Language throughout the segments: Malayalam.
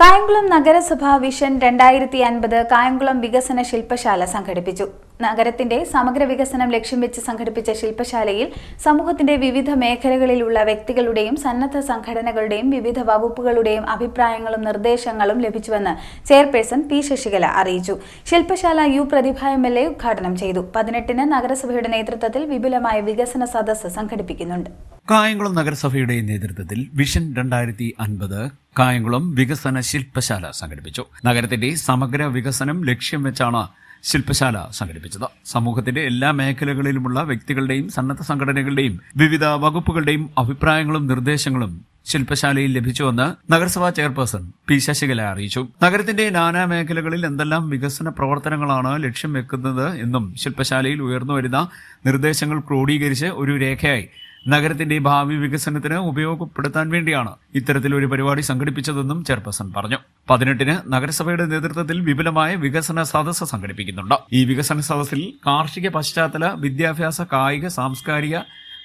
കായംകുളം നഗരസഭ വിഷൻ രണ്ടായിരത്തി അൻപത് കായംകുളം വികസന ശില്പശാല സംഘടിപ്പിച്ചു. നഗരത്തിന്റെ സമഗ്ര വികസനം ലക്ഷ്യം വെച്ച് സംഘടിപ്പിച്ച ശില്പശാലയിൽ സമൂഹത്തിന്റെ വിവിധ മേഖലകളിലുള്ള വ്യക്തികളുടെയും സന്നദ്ധ സംഘടനകളുടെയും വിവിധ വകുപ്പുകളുടെയും അഭിപ്രായങ്ങളും നിർദ്ദേശങ്ങളും ലഭിച്ചുവെന്ന് ചെയർപേഴ്സൺ പി ശശികല അറിയിച്ചു. ശില്പശാല U Prathibha M L A ഉദ്ഘാടനം ചെയ്തു. പതിനെട്ടിന് നഗരസഭയുടെ നേതൃത്വത്തിൽ വിപുലമായ വികസന സദസ്സ് സംഘടിപ്പിക്കുന്നുണ്ട്. കായംകുളം നഗരസഭയുടെ നേതൃത്വത്തിൽ വിഷൻ രണ്ടായിരത്തി അൻപത് കായംകുളം വികസന ശില്പശാല സംഘടിപ്പിച്ചു. നഗരത്തിന്റെ സമഗ്ര വികസനം ലക്ഷ്യം വെച്ചാണ് ശില്പശാല സംഘടിപ്പിച്ചത്. സമൂഹത്തിന്റെ എല്ലാ മേഖലകളിലുമുള്ള വ്യക്തികളുടെയും സന്നദ്ധ സംഘടനകളുടെയും വിവിധ വകുപ്പുകളുടെയും അഭിപ്രായങ്ങളും നിർദ്ദേശങ്ങളും ശില്പശാലയിൽ ലഭിച്ചുവെന്ന് നഗരസഭാ ചെയർപേഴ്സൺ പി ശശികല അറിയിച്ചു. നഗരത്തിന്റെ നാനാ മേഖലകളിൽ എന്തെല്ലാം വികസന പ്രവർത്തനങ്ങളാണ് ലക്ഷ്യം വെക്കുന്നത് എന്നും ശില്പശാലയിൽ ഉയർന്നുവരുന്ന നിർദ്ദേശങ്ങൾ ക്രോഡീകരിച്ച് ഒരു രേഖയായി നഗരത്തിന്റെ ഭാവി വികസനത്തിന് ഉപയോഗപ്പെടുത്താൻ വേണ്ടിയാണ് ഇത്തരത്തിലൊരു പരിപാടി സംഘടിപ്പിച്ചതെന്നും ചെയർപേഴ്സൺ പറഞ്ഞു. പതിനെട്ടിന് നഗരസഭയുടെ നേതൃത്വത്തിൽ വിപുലമായ വികസന സദസ്സ് സംഘടിപ്പിക്കുന്നുണ്ട്. ഈ വികസന സദസ്സിൽ കാർഷിക പശ്ചാത്തല വിദ്യാഭ്യാസ കായിക സാംസ്കാരിക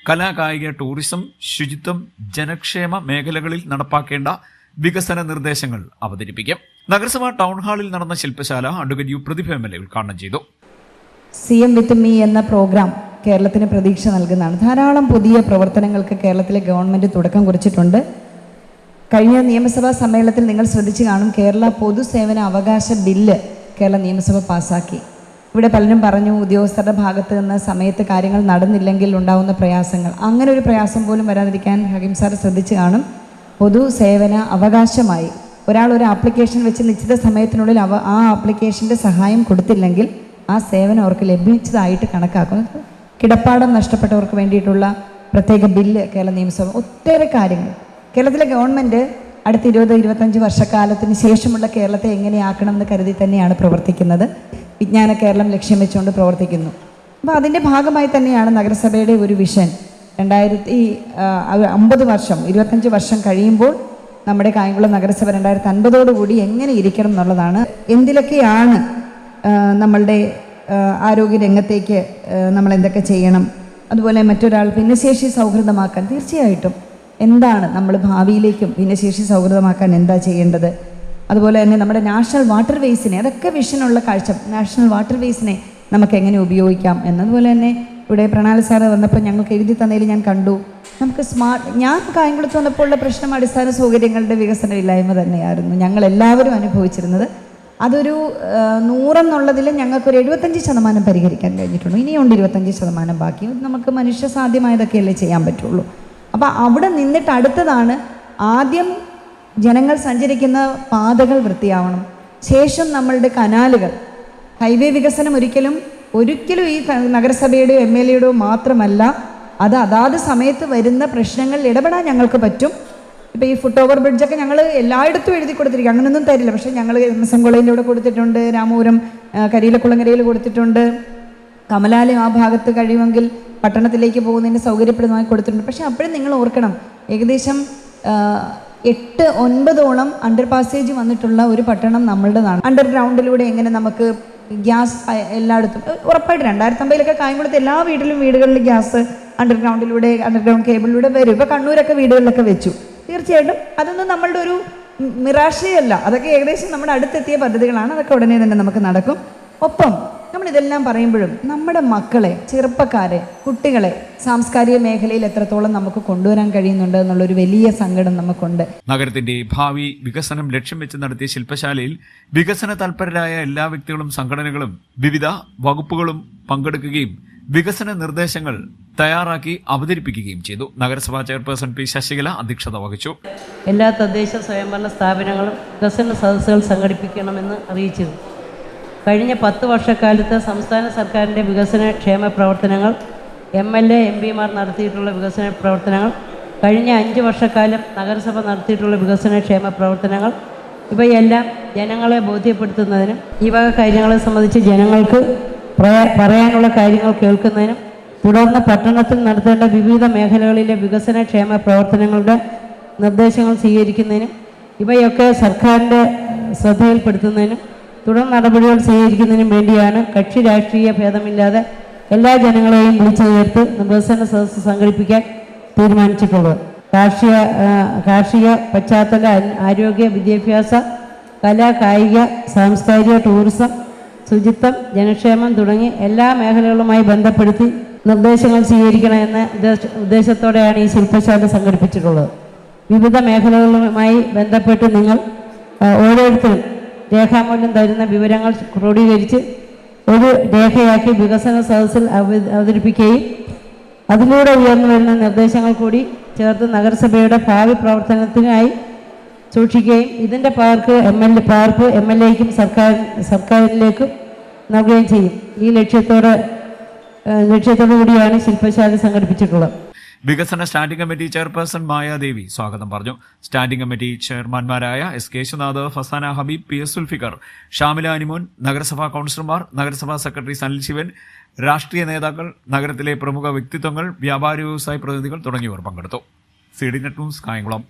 കലാകായിക ടൂറിസം ശുചിത്വം ജനക്ഷേമ മേഖലകളിൽ നടപ്പാക്കേണ്ട വികസന നിർദ്ദേശങ്ങൾ അവതരിപ്പിക്കും. നഗരസഭ ടൗൺ ഹാളിൽ നടന്ന ശില്പശാല advocate U Prathibha M L ഉദ്ഘാടനം ചെയ്തു. സി എം വിത്ത് മീ എന്ന പ്രോഗ്രാം കേരളത്തിന് പ്രതീക്ഷ നൽകുന്നതാണ്. ധാരാളം പുതിയ പ്രവർത്തനങ്ങൾക്ക് കേരളത്തിലെ ഗവൺമെന്റ് തുടക്കം കുറിച്ചിട്ടുണ്ട്. കഴിഞ്ഞ നിയമസഭാ സമ്മേളനത്തിൽ നിങ്ങൾ ശ്രദ്ധിച്ചു കാണും കേരള പൊതുസേവന അവകാശ ബില്ല് കേരള നിയമസഭ പാസാക്കി. ഇവിടെ പലരും പറഞ്ഞു ഉദ്യോഗസ്ഥരുടെ ഭാഗത്ത് നിന്ന് സമയത്ത് കാര്യങ്ങൾ നടന്നില്ലെങ്കിൽ ഉണ്ടാകുന്ന പ്രയാസങ്ങൾ. അങ്ങനെ ഒരു പ്രയാസം പോലും വരാതിരിക്കാൻ ഹക്കിം സാർ ശ്രദ്ധിച്ചു കാണും. പൊതുസേവന അവകാശമായി. ഒരാൾ ഒരു ആപ്ലിക്കേഷൻ വെച്ച് നിശ്ചിത സമയത്തിനുള്ളിൽ അവ ആ ആപ്ലിക്കേഷന്റെ സഹായം കൊടുത്തില്ലെങ്കിൽ ആ സേവനം അവർക്ക് ലഭിച്ചതായിട്ട് കണക്കാക്കുന്നത് കിടപ്പാടം നഷ്ടപ്പെട്ടവർക്ക് വേണ്ടിയിട്ടുള്ള പ്രത്യേക ബില്ല് കേരള നിയമസഭ ഒട്ടേറെ കാര്യങ്ങൾ. കേരളത്തിലെ ഗവൺമെന്റ് അടുത്ത ഇരുപത് ഇരുപത്തഞ്ച് വർഷക്കാലത്തിന് ശേഷമുള്ള കേരളത്തെ എങ്ങനെയാക്കണം എന്ന് കരുതി തന്നെയാണ് പ്രവർത്തിക്കുന്നത്. വിജ്ഞാന കേരളം ലക്ഷ്യം വെച്ചുകൊണ്ട് പ്രവർത്തിക്കുന്നു. അപ്പോൾ അതിന്റെ ഭാഗമായി തന്നെയാണ് നഗരസഭയുടെ ഒരു വിഷൻ. രണ്ടായിരത്തി അമ്പത് വർഷം ഇരുപത്തഞ്ച് വർഷം കഴിയുമ്പോൾ നമ്മുടെ കായംകുളം നഗരസഭ രണ്ടായിരത്തി അൻപതോടുകൂടി എങ്ങനെ ഇരിക്കണം എന്നുള്ളതാണ്. എന്തിലൊക്കെയാണ് നമ്മളുടെ ആരോഗ്യ രംഗത്തേക്ക് നമ്മൾ എന്തൊക്കെ ചെയ്യണം. അതുപോലെ മറ്റൊരാൾ ഭിന്നശേഷി സൗഹൃദമാക്കാൻ തീർച്ചയായിട്ടും എന്താണ് നമ്മൾ ഭാവിയിലേക്കും ഭിന്നശേഷി സൗഹൃദമാക്കാൻ എന്താ ചെയ്യേണ്ടത്? അതുപോലെ തന്നെ നമ്മുടെ നാഷണൽ വാട്ടർ വേസിനെ അതൊക്കെ വിഷനുള്ള കാഴ്ച നാഷണൽ വാട്ടർ വേസിനെ നമുക്ക് എങ്ങനെ ഉപയോഗിക്കാം? എന്നതുപോലെ തന്നെ ഇവിടെ പ്രണാൽ സാറ് വന്നപ്പോൾ ഞങ്ങൾക്ക് എഴുതി തന്നതിൽ ഞാൻ കണ്ടു. നമുക്ക് സ്മാർട്ട് ഞാൻ കായംകുളത്ത് വന്നപ്പോൾ ഉള്ള പ്രശ്നം അടിസ്ഥാന സൗകര്യങ്ങളുടെ വികസനമില്ലായ്മ തന്നെയായിരുന്നു. ഞങ്ങൾ എല്ലാവരും അനുഭവിച്ചിരുന്നത് അതൊരു നൂറെന്നുള്ളതിൽ ഞങ്ങൾക്കൊരു എഴുപത്തഞ്ച് ശതമാനം പരിഹരിക്കാൻ കഴിഞ്ഞിട്ടുണ്ട് ഇനിയുണ്ട് ഇരുപത്തഞ്ച് ശതമാനം ബാക്കി. നമുക്ക് മനുഷ്യ സാധ്യമായതൊക്കെയല്ലേ ചെയ്യാൻ പറ്റുള്ളൂ. അപ്പോൾ അവിടെ നിന്നിട്ട് അടുത്തതാണ് ആദ്യം ജനങ്ങൾ സഞ്ചരിക്കുന്ന പാതകൾ വൃത്തിയാവണം. ശേഷം നമ്മളുടെ കനാലുകൾ. ഹൈവേ വികസനം ഒരിക്കലും ഒരിക്കലും ഈ നഗരസഭയുടെ നഗരസഭയുടെയോ എം എൽ എയുടെയോ മാത്രമല്ല അത് അതാത് സമയത്ത് വരുന്ന പ്രശ്നങ്ങളിൽ ഇടപെടാൻ ഞങ്ങൾക്ക് പറ്റും. ഇപ്പോൾ ഈ ഫുട് ഓവർ ബ്രിഡ്ജൊക്കെ ഞങ്ങൾ എല്ലായിടത്തും എഴുതി കൊടുത്തിരിക്കും. അങ്ങനെയൊന്നും തരില്ല. പക്ഷേ ഞങ്ങൾ എം എസ് എം കോളേജിന്റെ ഇവിടെ കൊടുത്തിട്ടുണ്ട് രാമപുരം കരിയിലക്കുളങ്ങരയിൽ കൊടുത്തിട്ടുണ്ട്. കമലാലയം ആ ഭാഗത്ത് കഴിയുമെങ്കിൽ പട്ടണത്തിലേക്ക് പോകുന്നതിന് സൗകര്യപ്രദമായി കൊടുത്തിട്ടുണ്ട്. പക്ഷേ അപ്പോഴും നിങ്ങൾ ഓർക്കണം ഏകദേശം എട്ട് ഒൻപതോളം അണ്ടർ പാസേജ് വന്നിട്ടുള്ള ഒരു പട്ടണം നമ്മളുടേതാണ്. അണ്ടർഗ്രൗണ്ടിലൂടെ എങ്ങനെ നമുക്ക് ഗ്യാസ് എല്ലായിടത്തും ഉറപ്പായിട്ട് രണ്ടായിരത്തി അമ്പതിലൊക്കെ കായംകുളത്ത് എല്ലാ വീട്ടിലും വീടുകളിൽ ഗ്യാസ് അണ്ടർഗ്രൗണ്ടിലൂടെ അണ്ടർഗ്രൗണ്ട് കേബിളിലൂടെ വരും. ഇപ്പോൾ കണ്ണൂരൊക്കെ വീടുകളിലൊക്കെ വെച്ചു. തീർച്ചയായിട്ടും അതൊന്നും നമ്മളുടെ ഒരു നിരാശയല്ല. അതൊക്കെ ഏകദേശം നമ്മുടെ അടുത്തെത്തിയ പദ്ധതികളാണ്. അതൊക്കെ ഉടനെ തന്നെ നമുക്ക് നടക്കും. ഒപ്പം നമ്മൾ ഇതെല്ലാം പറയുമ്പോഴും നമ്മുടെ മക്കളെ ചെറുപ്പക്കാരെ കുട്ടികളെ സാംസ്കാരിക മേഖലയിൽ എത്രത്തോളം നമുക്ക് കൊണ്ടുവരാൻ കഴിയുന്നുണ്ട് എന്നുള്ളൊരു വലിയ സങ്കടം നമുക്കുണ്ട്. നഗരത്തിന്റെ ഭാവി വികസനം ലക്ഷ്യം വെച്ച് നടത്തിയ ശില്പശാലയിൽ വികസന തൽപരരായ എല്ലാ വ്യക്തികളും സംഘടനകളും വിവിധ വകുപ്പുകളും പങ്കെടുക്കുകയും വികസന നിർദ്ദേശങ്ങൾ തയ്യാറാക്കി അവതരിപ്പിക്കുകയും ചെയ്തു. നഗരസഭാ ചെയർപേഴ്സൺ പി ശശികല അധ്യക്ഷത വഹിച്ചു. എല്ലാ തദ്ദേശ സ്വയംഭരണ സ്ഥാപനങ്ങളും വികസന സദസ്സുകൾ സംഘടിപ്പിക്കണമെന്ന് അറിയിച്ചിരുന്നു. കഴിഞ്ഞ പത്ത് വർഷക്കാലത്ത് സംസ്ഥാന സർക്കാരിന്റെ വികസന ക്ഷേമ പ്രവർത്തനങ്ങൾ എം എൽ എ എം പിമാർ നടത്തിയിട്ടുള്ള വികസന പ്രവർത്തനങ്ങൾ കഴിഞ്ഞ അഞ്ച് വർഷക്കാലം നഗരസഭ നടത്തിയിട്ടുള്ള വികസന ക്ഷേമ പ്രവർത്തനങ്ങൾ ഇവയെല്ലാം ജനങ്ങളെ ബോധ്യപ്പെടുത്തുന്നതിനും ഈ വക കാര്യങ്ങളെ സംബന്ധിച്ച് ജനങ്ങൾക്ക് പറയാനുള്ള കാര്യങ്ങൾ കേൾക്കുന്നതിനും തുടർന്ന് പട്ടണത്തിൽ നടത്തേണ്ട വിവിധ മേഖലകളിലെ വികസന ക്ഷേമ പ്രവർത്തനങ്ങളുടെ നിർദ്ദേശങ്ങൾ സ്വീകരിക്കുന്നതിനും ഇവയൊക്കെ സർക്കാരിന്റെ ശ്രദ്ധയിൽപ്പെടുത്തുന്നതിനും തുടർ നടപടികൾ സ്വീകരിക്കുന്നതിനും വേണ്ടിയാണ് കക്ഷി രാഷ്ട്രീയ ഭേദമില്ലാതെ എല്ലാ ജനങ്ങളെയും വിളിച്ചു ചേർത്ത് വികസന സദസ്സ് സംഘടിപ്പിക്കാൻ തീരുമാനിച്ചിട്ടുള്ളത്. കാർഷിക കാർഷിക പശ്ചാത്തല ആരോഗ്യ വിദ്യാഭ്യാസ കല കായിക സാംസ്കാരിക ടൂറിസം ശുചിത്വം ജനക്ഷേമം തുടങ്ങി എല്ലാ മേഖലകളുമായി ബന്ധപ്പെടുത്തി നിർദ്ദേശങ്ങൾ സ്വീകരിക്കണമെന്ന ഉദ്ദേശ ഉദ്ദേശത്തോടെയാണ് ഈ ശില്പശാല സംഘടിപ്പിച്ചിട്ടുള്ളത്. വിവിധ മേഖലകളുമായി ബന്ധപ്പെട്ട് നിങ്ങൾ ഓരോരുത്തരും രേഖാമൂല്യം തരുന്ന വിവരങ്ങൾ ക്രോഡീകരിച്ച് ഒരു രേഖയാക്കി വികസന സദസ്സിൽ അവ- അവതരിപ്പിക്കുകയും അതിലൂടെ ഉയർന്നു വരുന്ന നിർദ്ദേശങ്ങൾ കൂടി ചേർത്ത് നഗരസഭയുടെ ഭാവി പ്രവർത്തനത്തിനായി സൂക്ഷിക്കുകയും ഇതിന്റെ പകർക്ക് എം എൽ പകർപ്പ് എം എൽ എക്കും സർക്കാർ സർക്കാരിലേക്കും നൽകുകയും ചെയ്യും. ഈ ലക്ഷ്യത്തോടെ ലക്ഷ്യത്തോടു കൂടിയാണ് ശില്പശാല സംഘടിപ്പിച്ചിട്ടുള്ളത്. വികസന സ്റ്റാൻഡിംഗ് കമ്മിറ്റി ചെയർപേഴ്സൺ മായാദേവി സ്വാഗതം പറഞ്ഞു. Standing committee ചെയർമാൻമാരായ S Keshunath Fasana Habeeb P S Sulfikar Shamila Animon നഗരസഭാ കൌൺസിലർമാർ നഗരസഭാ സെക്രട്ടറി സനിൽ ശിവൻ രാഷ്ട്രീയ നേതാക്കൾ നഗരത്തിലെ പ്രമുഖ വ്യക്തിത്വങ്ങൾ വ്യാപാര വ്യവസായ പ്രതിനിധികൾ തുടങ്ങിയവർ പങ്കെടുത്തു. C D net news Kayamkulam.